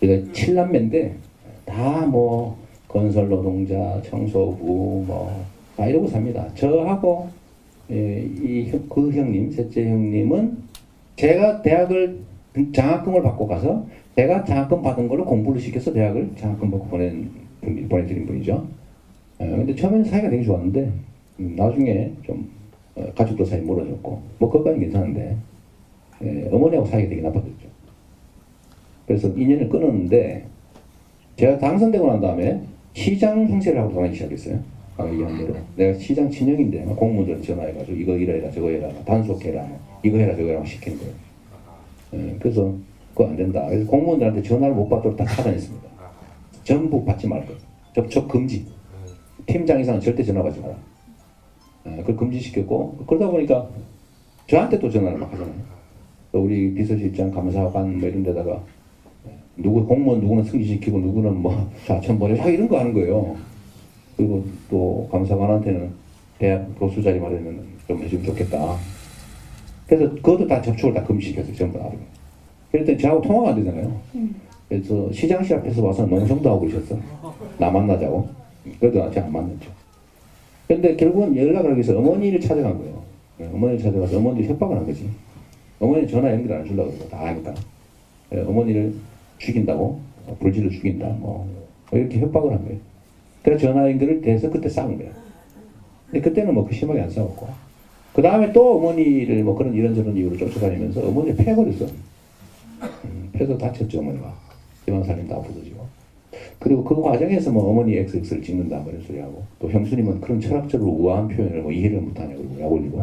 그러니까 칠남매인데 다 뭐 건설 노동자, 청소부 뭐다 이러고 삽니다. 저하고 예, 이그 형님, 셋째 형님은 제가 대학을 장학금을 받고 가서 제가 장학금 받은 걸로 공부를 시켜서 대학을 장학금 받고 보낸 분, 보내드린 분이죠. 예, 근데 처음에는 사이가 되게 좋았는데 음, 나중에 좀 어, 가족도 사이 멀어졌고 뭐 그것까지는 괜찮은데 예, 어머니하고 사이가 되게 나빠졌죠. 그래서 인연을 끊었는데 제가 당선되고 난 다음에 시장 행세를 하고 다니기 시작했어요. 아까 얘기한 대로 내가 시장 친형인데 막 공무원들 전화해가지고 이거 이래라 저거 해라 단속해라 이거 해라 저거 해라 거예요. 예, 그래서 그거 안 된다. 그래서 공무원들한테 전화를 못 받도록 다 차단했습니다. 전부 받지 말 것. 접촉 금지. 팀장 이상은 절대 전화 받지 마라. 예, 그걸 금지시켰고 그러다 보니까 저한테 또 전화를 막 하잖아요. 또 우리 비서실장 감사관 뭐 이런 데다가 누구 공무원 누구는 승진시키고 누구는 뭐 보내 막 이런 거 하는 거예요. 그리고 또 감사관한테는 대학 교수 자리 마련은 좀 해주면 좋겠다. 그래서 그것도 다 접촉을 다 금지시켰어요 전부 다. 그랬더니 저하고 통화가 안 되잖아요. 그래서 시장실 앞에서 와서 농성도 하고 계셨어. 나 만나자고. 그래도 나한테 안 만났죠. 근데 결국은 연락을 하기 위해서 어머니를 찾아간 거예요. 네, 어머니를 찾아가서 어머니를 협박을 한 거지. 어머니 전화 연결 안 해주려고 그러고 다 하니까. 예, 어머니를 죽인다고, 어, 불지를 죽인다, 뭐, 뭐 이렇게 협박을 한 거예요. 그래서 전화 연결을 돼서 그때 싸운 거예요. 근데 그때는 뭐 그 심하게 안 싸웠고. 그 다음에 또 어머니를 뭐 그런 이런저런 이유로 쫓아다니면서 어머니를 패버렸어. 음, 패서 다쳤죠, 어머니가. 지방살림 다 부서지고. 그리고 그 과정에서 뭐 어머니 XX를 찍는다, 뭐 이런 소리 하고. 또 형수님은 그런 철학적으로 우아한 표현을 뭐 이해를 못하냐고 그러고 약 올리고.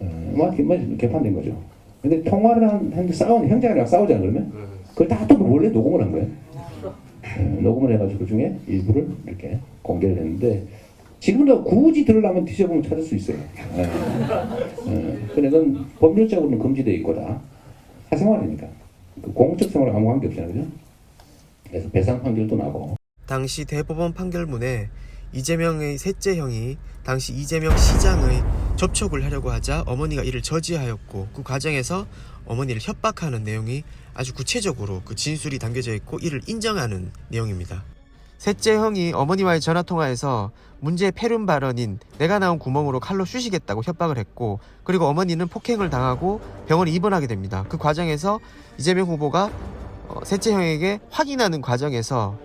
어, 뭐, 뭐 개판된 거죠. 근데 통화를 한, 했는데 싸우는, 형제랑 싸우잖아, 그러면? 그걸 다또 몰래 녹음을 한 거예요. 어, 녹음을 해가지고 그 중에 일부를 이렇게 공개를 했는데, 지금도 굳이 들으려면 뒤져보면 찾을 수 있어요. 예. 예. 그건 법률적으로는 금지되어 있고 다. 사생활이니까. 그 공적 생활에 아무 관계 없잖아요. 그죠? 그래서 배상 판결도 나고. 당시 대법원 판결문에 이재명의 셋째 형이 당시 이재명 시장의 접촉을 하려고 하자 어머니가 이를 저지하였고 그 과정에서 어머니를 협박하는 내용이 아주 구체적으로 그 진술이 담겨져 있고 이를 인정하는 내용입니다. 셋째 형이 어머니와의 전화 통화에서 문제의 폐륜 발언인 내가 나온 구멍으로 칼로 쑤시겠다고 협박을 했고 그리고 어머니는 폭행을 당하고 병원에 입원하게 됩니다. 그 과정에서 이재명 후보가 어, 셋째 형에게 확인하는 과정에서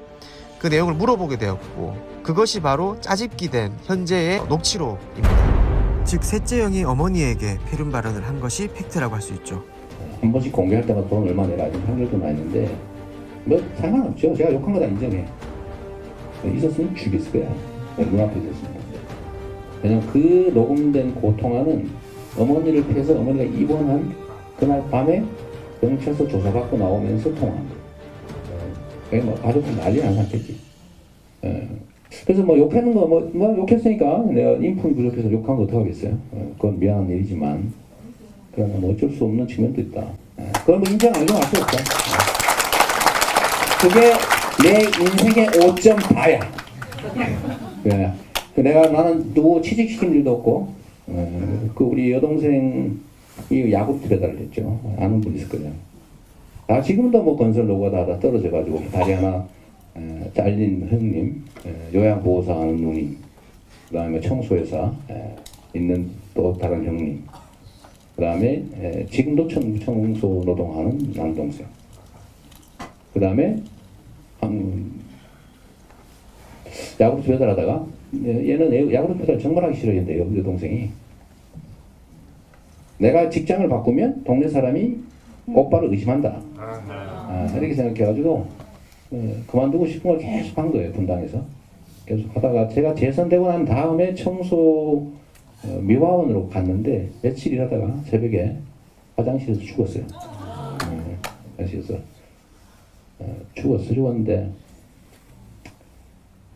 그 내용을 물어보게 되었고 그것이 바로 짜집기 된 현재의 녹취록입니다. 즉 셋째 형이 어머니에게 폐륜 발언을 한 것이 팩트라고 할 수 있죠. 한 번씩 공개할 때마다 돈 얼마 내라 이런 판결도 나 있는데 뭐 상관없죠. 제가 욕한 거 다 인정해. 있었으면 죽였을 거야. 눈앞에 있었으면. 왜냐면 그 녹음된 고통하는 어머니를 패서 어머니가 입원한 그날 밤에 경찰서 조사받고 나오면서 통화한 거예요. 그게 뭐 가족들 난리 난 상태지. 예. 그래서 뭐 욕하는 거, 뭐, 뭐 욕했으니까 내가 인품이 부족해서 욕한 거 어떡하겠어요. 어, 그건 미안한 일이지만. 그러나 뭐 어쩔 수 없는 측면도 있다. 예. 그건 뭐 인정 안 인정할 수 없다. 예. 그게 내 인생의 5점 다야. 예. 그 내가 나는 누구 취직시킨 일도 없고, 어, 그 우리 여동생이 야구 들여다를 했죠. 아는 분 있을 거예요. 아, 지금도 뭐 건설 노가다 하다 떨어져가지고 다리 하나 에, 잘린 형님, 에, 요양보호사 하는 누님, 그 다음에 청소회사 에, 있는 또 다른 형님, 그 다음에 지금도 청, 청소 노동하는 남동생, 그 다음에 한 야구로 배달하다가 얘는 애- 야구로 배달 정말 하기 싫어했는데 여 동생이. 내가 직장을 바꾸면 동네 사람이 오빠를 의심한다. 아, 이렇게 생각해가지고 예, 그만두고 싶은 걸 계속 한 거예요 분당에서 계속 하다가 제가 재선되고 난 다음에 청소 어, 미화원으로 갔는데 며칠 일하다가 새벽에 화장실에서 죽었어요. 예, 화장실에서 어, 죽었어 죽었는데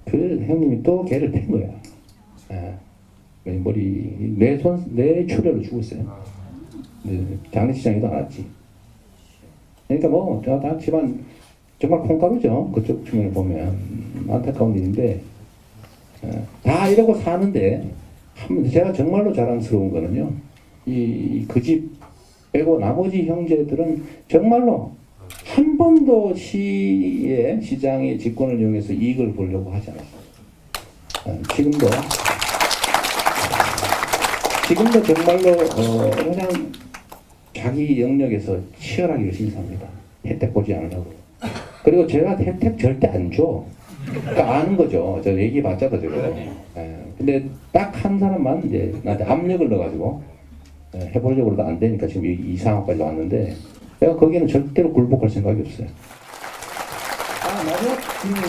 그 형님이 또 걔를 팬 거야. 예, 머리 뇌손 뇌 출혈로 죽었어요. 네, 장례식장에도 안 왔지. 그러니까 뭐, 다, 다 집안, 정말 콩가루죠. 그쪽 측면을 보면. 음, 안타까운 일인데, 어, 다 이러고 사는데, 한, 제가 정말로 자랑스러운 거는요, 이, 그 집 빼고 나머지 형제들은 정말로 한 번도 시의 시장의 직권을 이용해서 이익을 보려고 하지 않았어요. 어, 지금도 지금도 정말로 어, 그냥 자기 영역에서 치열하게 열심히 삽니다. 혜택 보지 않으려고. 그리고 제가 혜택 절대 안 줘. 그러니까 아는 거죠. 저 얘기 봤잖아, 저거. 예. 근데 딱 한 사람만 이제 나한테 압력을 넣어가지고 예, 해보려고 그러다 안 되니까 지금 이, 이 상황까지 왔는데 내가 거기는 절대로 굴복할 생각이 없어요. 아, 마지막 질문